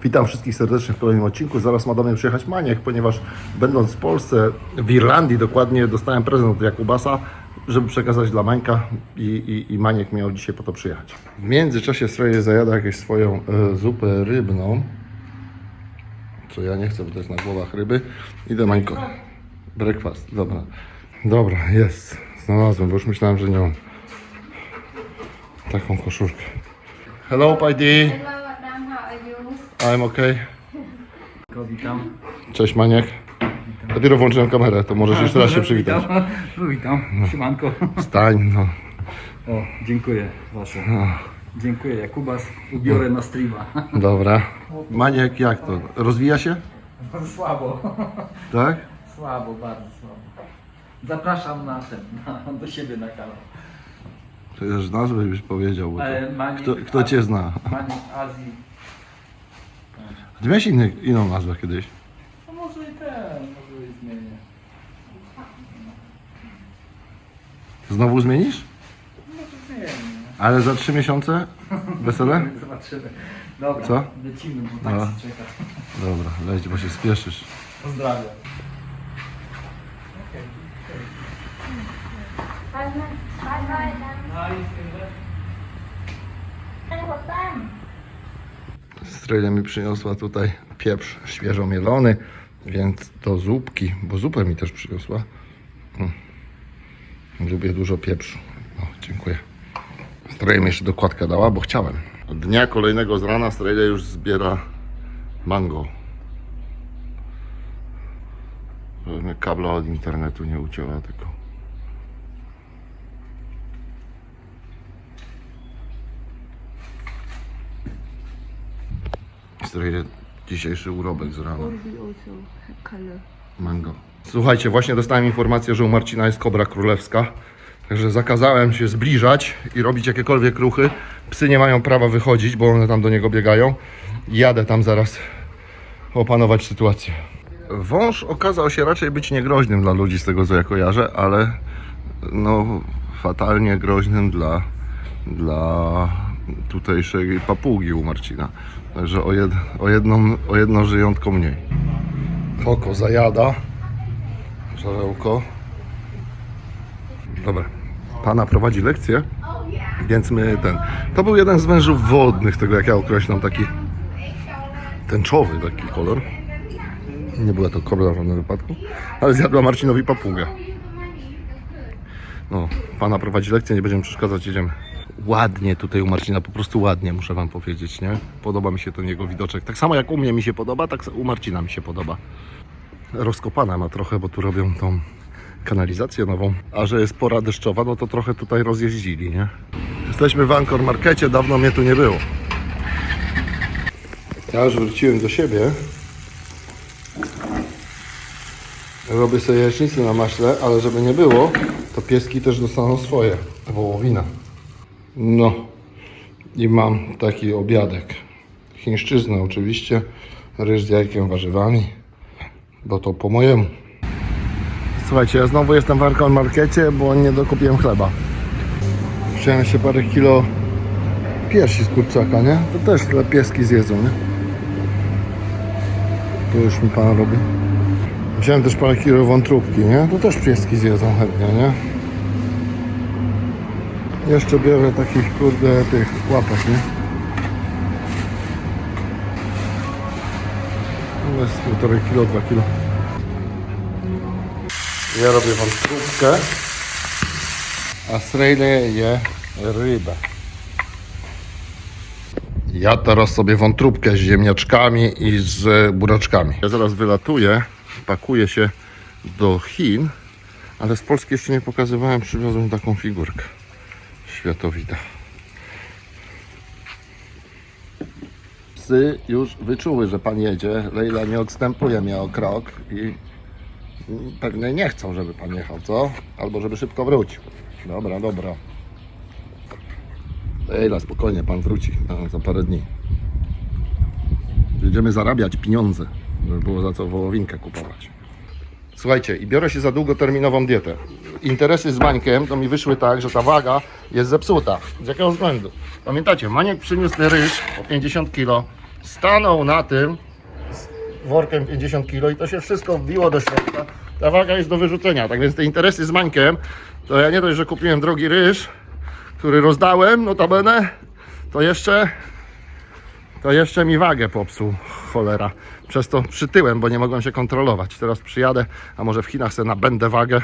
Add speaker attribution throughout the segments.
Speaker 1: Witam wszystkich serdecznie w kolejnym odcinku. Zaraz ma do mnie przyjechać Maniek, ponieważ będąc w Polsce, w Irlandii dokładnie, dostałem prezent od Jakubasa, żeby przekazać dla Mańka i, i, i Maniek miał dzisiaj po to przyjechać. W międzyczasie Stroje zajada jakąś swoją e, zupę rybną, co ja nie chcę wydać na głowach ryby. Idę Mańko. Breakfast, dobra. Dobra, jest. Znalazłem, bo już myślałem, że nie mam. Taką koszulkę. Hello, Pajdi.
Speaker 2: Hello
Speaker 1: I'm okay.
Speaker 3: Witam.
Speaker 1: Cześć Maniek. Dopiero włączyłem kamerę, to możesz jeszcze raz się przywitać.
Speaker 3: Witam. No, witam. Siemanko.
Speaker 1: Stań, no.
Speaker 3: O, dziękuję Wasze. Dziękuję Jakubas. Ubiorę na streama.
Speaker 1: Dobra. Maniek, jak to? Rozwija się?
Speaker 3: Słabo.
Speaker 1: Tak?
Speaker 3: Słabo, bardzo słabo. Zapraszam na ten, na, do siebie na kanał.
Speaker 1: Przecież nazwę już powiedział. Bo to...
Speaker 3: Ale Maniek
Speaker 1: kto, kto cię zna?
Speaker 3: Maniek Azji.
Speaker 1: Ty miałeś inny, inną nazwę kiedyś.
Speaker 3: No może i ten, może i zmienię.
Speaker 1: Znowu zmienisz?
Speaker 3: Może zmienię.
Speaker 1: Ale za trzy miesiące? Wesele?
Speaker 3: Zobaczymy. Dobra,
Speaker 1: Co?
Speaker 3: lecimy, bo
Speaker 1: No.
Speaker 3: taksi czeka.
Speaker 1: Dobra, leć, bo się spieszysz.
Speaker 3: Pozdrawiam.
Speaker 2: Bye bye, bye.
Speaker 1: Strejla mi przyniosła tutaj pieprz świeżo mielony, więc do zupki, bo zupę mi też przyniosła. Mm. Lubię dużo pieprzu. O, dziękuję. Strejla mi jeszcze dokładkę dała, bo chciałem. Dnia kolejnego z rana Strejla już zbiera mango. Kabla od internetu nie ucięła tylko. Strejla dzisiejszy urobek z rana. Mango. Słuchajcie, właśnie dostałem informację, że u Marcina jest kobra królewska. Także zakazałem się zbliżać i robić jakiekolwiek ruchy. Psy nie mają prawa wychodzić, bo one tam do niego biegają. Jadę tam zaraz opanować sytuację. Wąż okazał się raczej być niegroźnym dla ludzi, z tego co ja kojarzę, ale no fatalnie groźnym dla, dla tutejszej papugi u Marcina. Także o, jed, o, jedną, o jedno żyjątko mniej. Koko zajada. Żarełko. Dobra. Pana prowadzi lekcję, więc my ten. To był jeden z wężów wodnych, tego jak ja określam, taki tęczowy taki kolor. Nie była to kobra w żadnym wypadku, ale zjadła Marcinowi papugę. No, pana prowadzi lekcję, nie będziemy przeszkadzać, jedziemy. Ładnie tutaj u Marcina, po prostu ładnie, muszę wam powiedzieć, nie? Podoba mi się ten jego widoczek. Tak samo jak u mnie mi się podoba, tak u Marcina mi się podoba. Rozkopana ma trochę, bo tu robią tą kanalizację nową. A że jest pora deszczowa, no to trochę tutaj rozjeździli, nie? Jesteśmy w Anchor Markecie, dawno mnie tu nie było. Ja już wróciłem do siebie. Robię sobie jajecznicę na maśle, ale żeby nie było, to pieski też dostaną swoje. Wołowina. No. I mam taki obiadek. Chińszczyzna oczywiście. Ryż z jajkiem, warzywami. Bo to po mojemu. Słuchajcie, ja znowu jestem w Arkon Markecie, bo nie dokupiłem chleba. Wziąłem się parę kilo piersi z kurczaka, nie? To też dla pieski zjedzą, nie? Tu już mi pan robi. Wziąłem też parę kilo wątróbki, nie? To też pieski zjedzą chętnie, nie? Jeszcze biorę takich, kurde, tych łapek, nie? To jest półtorej kilo, dwa kilo. Ja robię wątróbkę, a Srejle je rybę. Ja teraz sobie wątróbkę z ziemniaczkami i z buraczkami. Ja zaraz wylatuję, pakuję się do Chin, ale z Polski jeszcze nie pokazywałem, przywiozłem taką figurkę światowida. Psy już wyczuły, że pan jedzie. Leila nie odstępuje mnie o krok i pewnie nie chcą, żeby pan jechał, co? Albo żeby szybko wrócił. Dobra, dobra. Leila, spokojnie, pan wróci no, za parę dni. Będziemy zarabiać pieniądze, żeby było za co wołowinkę kupować. Słuchajcie, i biorę się za długoterminową dietę. Interesy z Mańkiem to mi wyszły tak, że ta waga jest zepsuta. Z jakiego względu? Pamiętacie, Maniek przyniósł ryż po 50 kg stanął na tym z workiem 50 kg i to się wszystko wbiło do środka. Ta waga jest do wyrzucenia, tak więc te interesy z Mańkiem, to ja nie dość, że kupiłem drogi ryż, który rozdałem, notabene, to jeszcze to jeszcze mi wagę popsuł, cholera. Przez to przytyłem, bo nie mogłem się kontrolować. Teraz przyjadę, a może w Chinach sobie nabędę wagę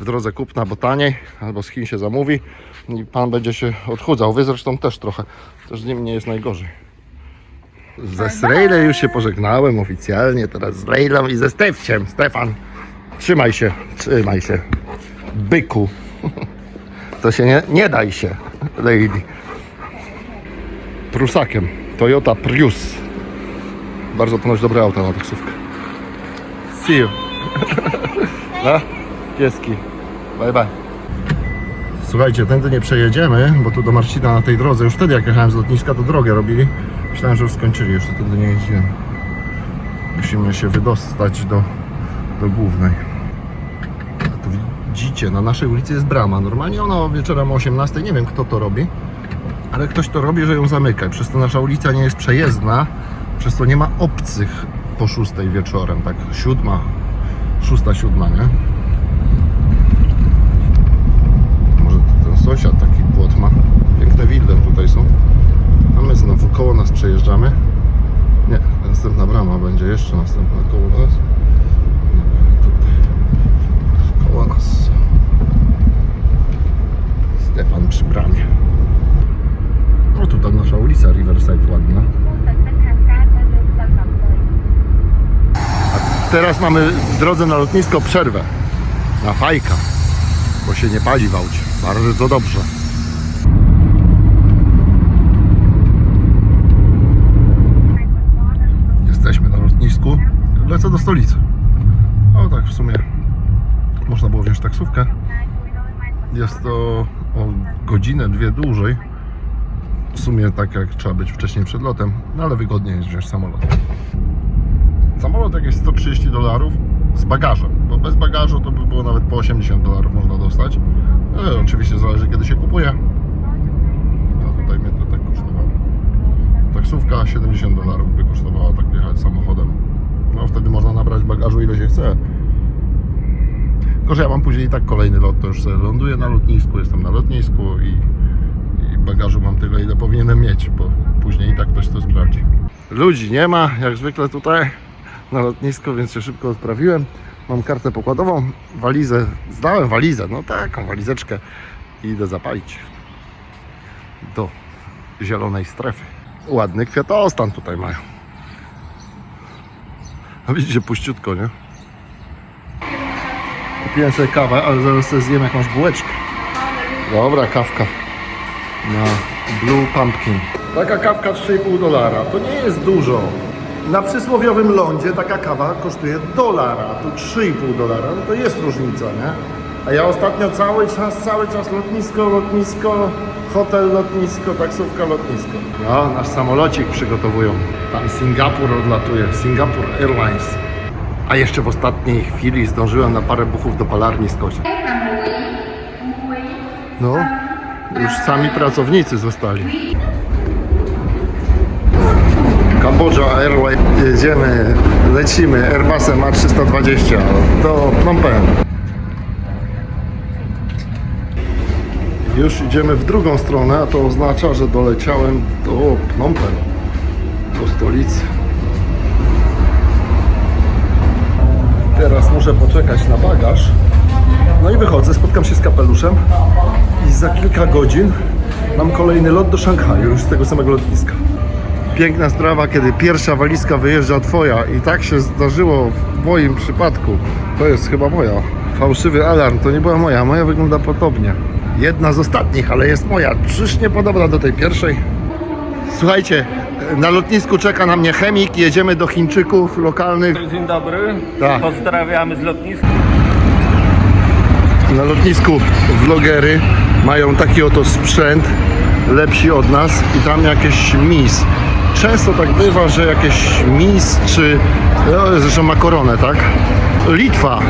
Speaker 1: w drodze kupna, bo taniej, albo z Chin się zamówi i pan będzie się odchudzał. Wy zresztą też trochę. Też z nim nie jest najgorzej. Ze Srejlem już się pożegnałem oficjalnie, teraz z Rejlą i ze Stefciem. Stefan, trzymaj się, trzymaj się. Byku. To się nie, nie daj się, lady. Prusakiem. Toyota Prius. Bardzo ponoć dobre auto na taksówkę. See you. No, pieski. Bye bye. Słuchajcie, tędy nie przejedziemy, bo tu do Marcina na tej drodze, już wtedy jak jechałem z lotniska, to drogę robili. Myślałem, że już skończyli, jeszcze tędy nie jeździłem. Musimy się wydostać do, do głównej. A tu widzicie, na naszej ulicy jest brama. Normalnie ona wieczorem o 18, nie wiem kto to robi, ale ktoś to robi, że ją zamyka. Przez to nasza ulica nie jest przejezdna, przez to nie ma obcych po 6 wieczorem, tak siódma, szósta, siódma, nie? Może ten sąsiad taki płot ma. Piękne wille tutaj są. A my znowu koło nas przejeżdżamy. Nie, następna brama będzie jeszcze następna koło nas. Koło nas. Stefan przy bramie. O, tu ta nasza ulica Riverside ładna. A teraz mamy w drodze na lotnisko przerwę. Na fajka. Bo się nie pali w aucie. Bardzo dobrze. Jesteśmy na lotnisku. Lecę do stolicy. O tak w sumie można było wziąć taksówkę. Jest to o godzinę, dwie dłużej. W sumie tak jak trzeba być wcześniej przed lotem, no ale wygodniej jest wziąć samolot. Samolot jak jest 130 dolarów z bagażem, bo bez bagażu to by było nawet po 80 dolarów można dostać. No, oczywiście zależy kiedy się kupuje. No tutaj mnie to tak kosztowało. Taksówka 70 dolarów by kosztowała tak jechać samochodem. No wtedy można nabrać bagażu ile się chce. Tylko, że ja mam później i tak kolejny lot, to już sobie ląduję na lotnisku, jestem na lotnisku i bagażu mam tyle, ile powinienem mieć, bo później i tak ktoś to sprawdzi. Ludzi nie ma, jak zwykle tutaj na lotnisku, więc się szybko odprawiłem. Mam kartę pokładową, walizę, zdałem walizę, no taką walizeczkę i idę zapalić do zielonej strefy. Ładny kwiatostan tutaj mają. A widzicie, puściutko, nie? Kupiłem sobie kawę, ale zaraz sobie zjem jakąś bułeczkę. Dobra, kawka. Na Blue Pumpkin. Taka kawka 3,5 dolara. To nie jest dużo. Na przysłowiowym lądzie taka kawa kosztuje dolara, tu 3,5 dolara. No to jest różnica, nie? A ja ostatnio cały czas, cały czas lotnisko, lotnisko, hotel, lotnisko, taksówka, lotnisko. No, nasz samolocik przygotowują. Tam Singapur odlatuje, Singapore Airlines. A jeszcze w ostatniej chwili zdążyłem na parę buchów do palarni skoczyć. No, już sami pracownicy zostali. Kambodża Airlines, jedziemy, lecimy Airbusem A320 do Phnom Penh. Już idziemy w drugą stronę, a to oznacza, że doleciałem do Phnom Penh, do stolicy. Teraz muszę poczekać na bagaż. No i wychodzę, spotkam się z kapeluszem i za kilka godzin mam kolejny lot do Szanghaju, już z tego samego lotniska. Piękna sprawa, kiedy pierwsza walizka wyjeżdża twoja i tak się zdarzyło w moim przypadku. To jest chyba moja. Fałszywy alarm, to nie była moja, moja wygląda podobnie. Jedna z ostatnich, ale jest moja. Czyż nie podobna do tej pierwszej? Słuchajcie, na lotnisku czeka na mnie chemik, jedziemy do Chińczyków lokalnych.
Speaker 4: Dzień dobry.
Speaker 1: Tak.
Speaker 4: Pozdrawiamy z lotniska.
Speaker 1: Na lotnisku vlogery mają taki oto sprzęt, lepsi od nas i tam jakieś mis. Często tak bywa, że jakieś mis czy no, zresztą ma koronę, tak? Litwa.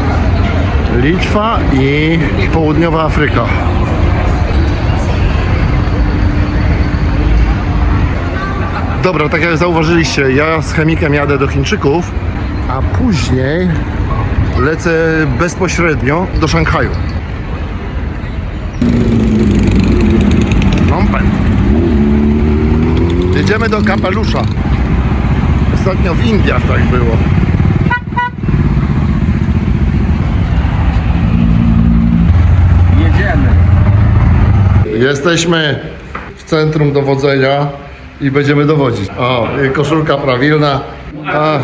Speaker 1: Litwa i południowa Afryka. Dobra, tak jak zauważyliście, ja z chemikiem jadę do Chińczyków, a później lecę bezpośrednio do Szanghaju. Jedziemy do Kapelusza. Ostatnio w Indiach tak było.
Speaker 3: Jedziemy.
Speaker 1: Jesteśmy w centrum dowodzenia i będziemy dowodzić. O, i koszulka prawilna. A,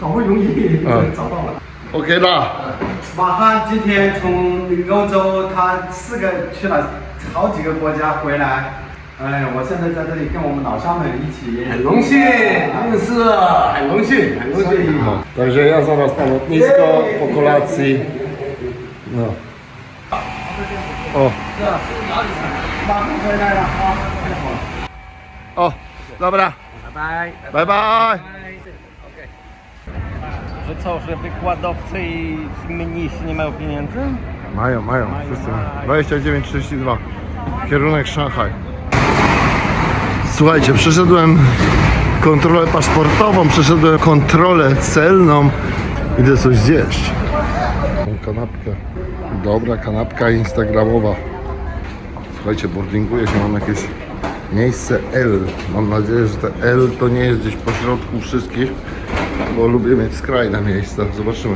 Speaker 4: 好不容易
Speaker 1: 啊
Speaker 4: 找到了。
Speaker 1: okej, da.
Speaker 4: 马哈今天从欧洲，他四个去了好几个国家回来。 哎，我现在在这里跟我们老乡们一起，
Speaker 3: 很荣幸认识，很荣幸，很荣幸。
Speaker 1: No, także ja zaraz na lotnisko po kolacji. No. O.
Speaker 4: 马上回来了啊，太好了。
Speaker 1: O, dobra.
Speaker 3: 拜拜。
Speaker 1: Bye bye.
Speaker 5: Że co, że wykładowcy i mniejsi nie mają pieniędzy?
Speaker 1: Mają, mają. Wszyscy mają. 29,32. Kierunek Szanghaj. Słuchajcie, przeszedłem kontrolę paszportową, przeszedłem kontrolę celną. Idę coś zjeść. Kanapkę. Dobra kanapka instagramowa. Słuchajcie, boardinguję się, mam jakieś miejsce L. Mam nadzieję, że te L to nie jest gdzieś pośrodku wszystkich, bo lubię mieć skrajne miejsca. Zobaczymy.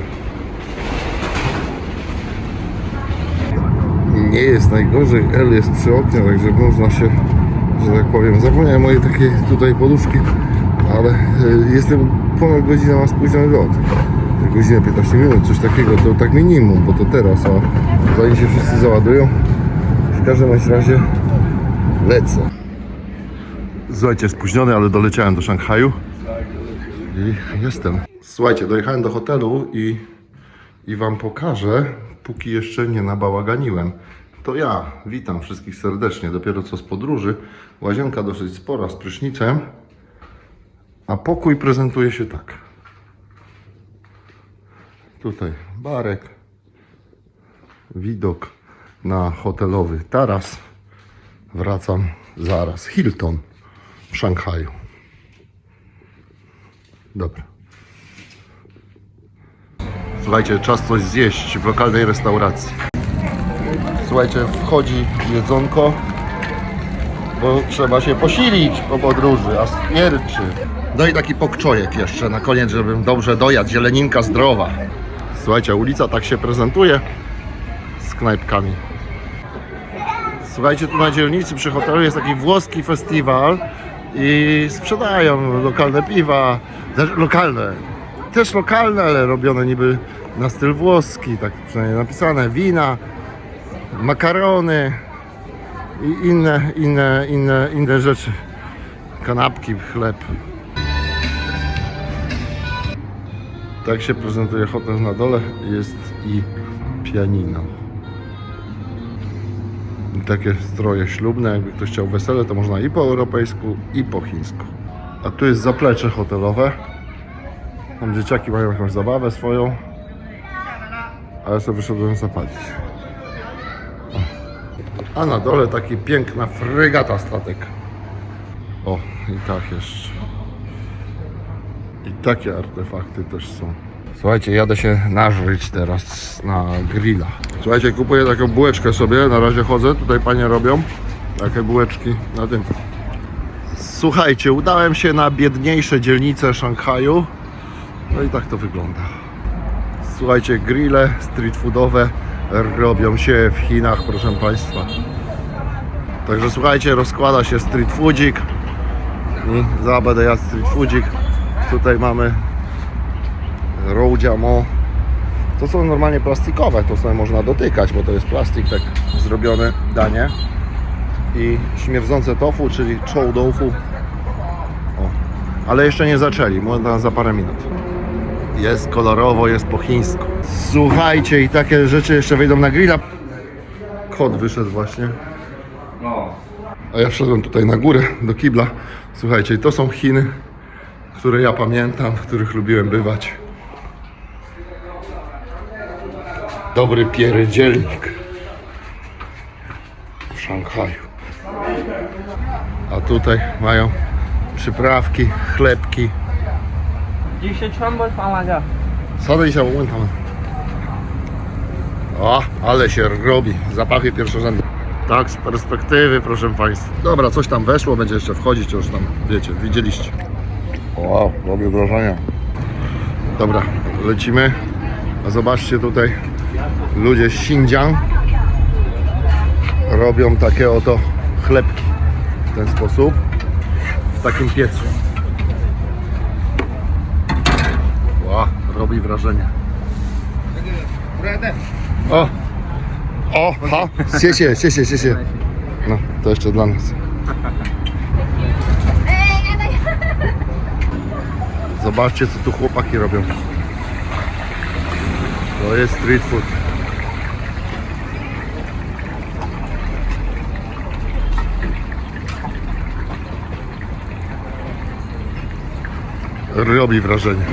Speaker 1: nie jest najgorzej. L jest przy oknie, także można się, że tak powiem, zapomniałem mojej takiej tutaj poduszki, ale e, jestem ponad godzinę mam spóźniony lot. Godzinę 15 minut, coś takiego, to tak minimum, bo to teraz, a zanim się wszyscy załadują, w każdym razie lecę. Słuchajcie, spóźniony, ale doleciałem do Szanghaju i jestem. Słuchajcie, dojechałem do hotelu i i Wam pokażę, póki jeszcze nie nabałaganiłem. To ja, witam wszystkich serdecznie, dopiero co z podróży. Łazienka dosyć spora, z prysznicem, a pokój prezentuje się tak. Tutaj barek, widok na hotelowy taras. Wracam zaraz. Hilton w Szanghaju. Dobra. Słuchajcie, czas coś zjeść w lokalnej restauracji. Słuchajcie, wchodzi jedzonko, bo trzeba się posilić po podróży, a spierczy. No i taki pokczojek jeszcze na koniec, żebym dobrze dojadł, zieleninka zdrowa. Słuchajcie, ulica tak się prezentuje z knajpkami. Słuchajcie, tu na dzielnicy przy hotelu jest taki włoski festiwal i sprzedają lokalne piwa, też lokalne, też lokalne, ale robione niby na styl włoski, tak przynajmniej napisane, wina, makarony i inne, inne, inne, inne rzeczy, kanapki, chleb. Tak się prezentuje hotel na dole, jest i pianino. I takie stroje ślubne, jakby ktoś chciał wesele, to można i po europejsku, i po chińsku. A tu jest zaplecze hotelowe. Tam dzieciaki mają jakąś zabawę swoją. A ja sobie wyszedłem zapalić. A na dole taki piękna frygata statek. O, i tak jeszcze. I takie artefakty też są. Słuchajcie, jadę się nażyć teraz na grilla. Słuchajcie, kupuję taką bułeczkę sobie, na razie chodzę, tutaj panie robią takie bułeczki na tym. Słuchajcie, udałem się na biedniejsze dzielnice Szanghaju. No i tak to wygląda. Słuchajcie, grille street foodowe robią się w Chinach, proszę Państwa. Także słuchajcie, rozkłada się street foodzik. I za będę jadł street foodzik. Tutaj mamy rołdziamo. To są normalnie plastikowe, to sobie można dotykać, bo to jest plastik tak zrobione danie. I śmierdzące tofu, czyli chow. O. Ale jeszcze nie zaczęli, można za parę minut. Jest kolorowo, jest po chińsku. Słuchajcie, i takie rzeczy jeszcze wejdą na grilla. Kot wyszedł właśnie. A ja wszedłem tutaj na górę, do kibla. Słuchajcie, to są Chiny, które ja pamiętam, w których lubiłem bywać. Dobry pierdzielnik w Szanghaju. A tutaj mają przyprawki, chlebki.
Speaker 5: 这些全部放完了。
Speaker 1: Sadaj się, moment tam. O, ale się robi. Zapachy pierwszorzędne. Tak, z perspektywy, proszę Państwa. Dobra, coś tam weszło, będzie jeszcze wchodzić, to już tam, wiecie, widzieliście. Wow, robię wrażenie. Dobra, lecimy. A zobaczcie tutaj, ludzie z Xinjiang robią takie oto chlebki w ten sposób, w takim piecu. Robi wrażenie. O! O, ha! Siesie, siesie, siesie. No, to jeszcze dla nas. Zobaczcie, co tu chłopaki robią. To jest street food. Robi wrażenie.